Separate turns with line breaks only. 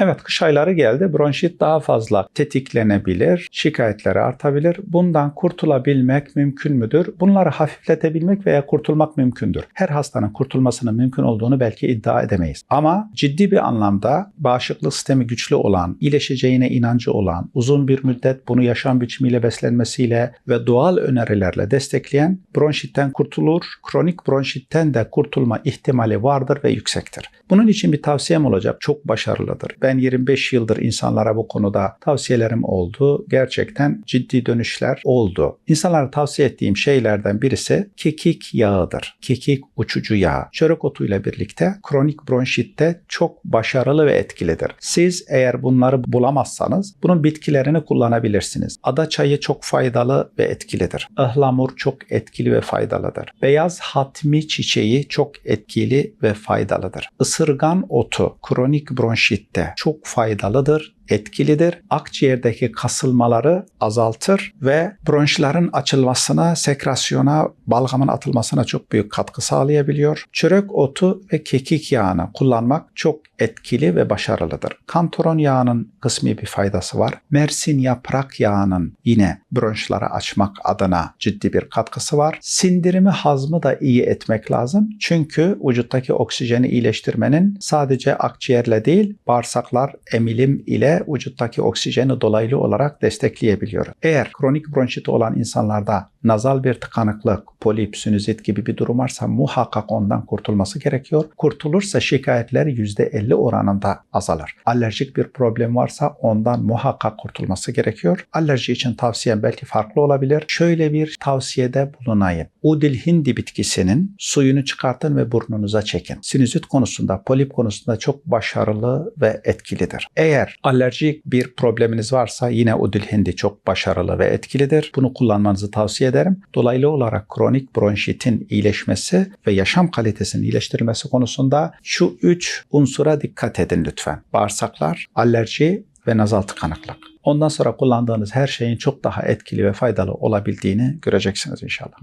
Evet kış ayları geldi. Bronşit daha fazla tetiklenebilir, şikayetleri artabilir. Bundan kurtulabilmek mümkün müdür? Bunları hafifletebilmek veya kurtulmak mümkündür. Her hastanın kurtulmasının mümkün olduğunu belki iddia edemeyiz. Ama ciddi bir anlamda bağışıklık sistemi güçlü olan, iyileşeceğine inancı olan, uzun bir müddet bunu yaşam biçimiyle beslenmesiyle ve doğal önerilerle destekleyen bronşitten kurtulur. Kronik bronşitten de kurtulma ihtimali vardır ve yüksektir. Bunun için bir tavsiyem olacak. Çok başarılıdır. Ben 25 yıldır insanlara bu konuda tavsiyelerim oldu. Gerçekten ciddi dönüşler oldu. İnsanlara tavsiye ettiğim şeylerden birisi kekik yağıdır. Kekik uçucu yağ. Çörek otuyla birlikte kronik bronşitte çok başarılı ve etkilidir. Siz eğer bunları bulamazsanız bunun bitkilerini kullanabilirsiniz. Ada çayı çok faydalı ve etkilidir. Ihlamur çok etkili ve faydalıdır. Beyaz hatmi çiçeği çok etkili ve faydalıdır. Isırgan otu kronik bronşitte çok faydalıdır etkilidir. Akciğerdeki kasılmaları azaltır ve bronşların açılmasına, sekrasyona, balgamın atılmasına çok büyük katkı sağlayabiliyor. Çörek otu ve kekik yağını kullanmak çok etkili ve başarılıdır. Kantaron yağının kısmi bir faydası var. Mersin yaprak yağının yine bronşları açmak adına ciddi bir katkısı var. Sindirimi hazmı da iyi etmek lazım. Çünkü vücuttaki oksijeni iyileştirmenin sadece akciğerle değil bağırsaklar emilim ile vücuttaki oksijeni dolaylı olarak destekleyebiliyor. Eğer kronik bronşiti olan insanlarda nazal bir tıkanıklık, polip, sinüzit gibi bir durum varsa muhakkak ondan kurtulması gerekiyor. Kurtulursa şikayetler %50 oranında azalır. Alerjik bir problem varsa ondan muhakkak kurtulması gerekiyor. Alerji için tavsiyem belki farklı olabilir. Şöyle bir tavsiyede bulunayım. Udil hindi bitkisinin suyunu çıkartın ve burnunuza çekin. Sinüzit konusunda, polip konusunda çok başarılı ve etkilidir. Eğer alerjik bir probleminiz varsa yine udil hindi çok başarılı ve etkilidir. Bunu kullanmanızı tavsiye ederim. Dolaylı olarak kronik bronşitin iyileşmesi ve yaşam kalitesinin iyileştirilmesi konusunda şu üç unsura dikkat edin lütfen. Bağırsaklar, alerji ve nazal tıkanıklık. Ondan sonra kullandığınız her şeyin çok daha etkili ve faydalı olabildiğini göreceksiniz inşallah.